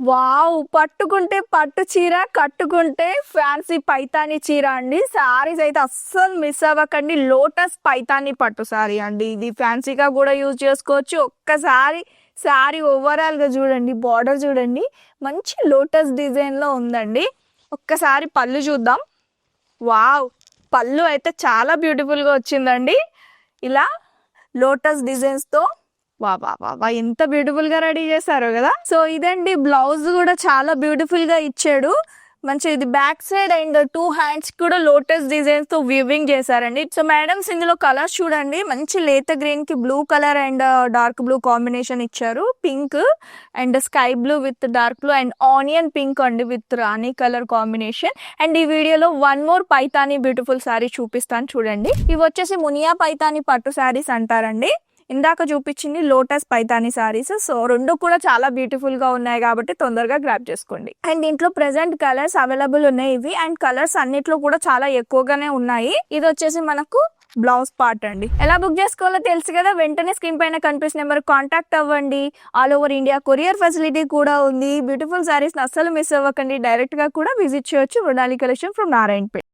Wow పట్టుకుంటే పట్టు చీర కట్టుకుంటే ఫ్యాన్సీ పైతాని చీర అండి. సారీస్ అయితే అస్సలు మిస్ అవ్వకండి. లోటస్ పైతాని పట్టు సారీ అండి ఇది. ఫ్యాన్సీగా కూడా యూజ్ చేసుకోవచ్చు. ఒక్కసారి సారీ ఓవరాల్గా చూడండి బార్డర్ చూడండి. మంచి లోటస్ డిజైన్లో ఉందండి. ఒక్కసారి పళ్ళు చూద్దాం. వావ్ పళ్ళు అయితే చాలా బ్యూటిఫుల్గా వచ్చిందండి. ఇలా లోటస్ డిజైన్స్తో తో వా వా వా వా ఎంత బ్యూటిఫుల్గా రెడీ చేశారు కదా. సో ఇదండి బ్లౌజ్ కూడా చాలా బ్యూటిఫుల్గా ఇచ్చాడు. మంచి ఇది back side and two hands కూడా లోటస్ డిజైన్స్తో వీవింగ్ చేశారండి. సో మేడమ్స్ ఇందులో కలర్స్ చూడండి. మంచి లేత గ్రీన్కి blue colour and dark blue combination ఇచ్చారు. Pink and sky blue with dark blue and onion pink అండి with rani colour combination and ఈ వీడియోలో one more Paithani beautiful sari చూపిస్తాను చూడండి. ఇవి వచ్చేసి మునియా పైతాని పట్టు శారీస్ అంటారండి. ఇందాక చూపించింది లోటస్ పైతాని సారీస్ సో రెండు కూడా చాలా బ్యూటిఫుల్గా ఉన్నాయి కాబట్టి తొందరగా గ్రాప్ చేసుకోండి. అండ్ దీంట్లో ప్రెసెంట్ కలర్స్ అవైలబుల్ ఉన్నాయి ఇవి. అండ్ కలర్స్ అన్నిట్లో కూడా చాలా ఎక్కువగానే ఉన్నాయి. ఇది వచ్చేసి మనకు బ్లౌజ్ పార్ట్ అండి. ఎలా బుక్ చేసుకోవాలో తెలుసు కదా? వెంటనే స్క్రీన్ పైన కనిపిస్తున్న నెంబర్ కాంటాక్ట్ అవ్వండి. All over India courier facility కూడా ఉంది. బ్యూటిఫుల్ సారీస్ అస్సలు మిస్ అవ్వకండి. డైరెక్ట్గా కూడా విజిట్ చేయొచ్చు. Mrinali collection from Narayanpet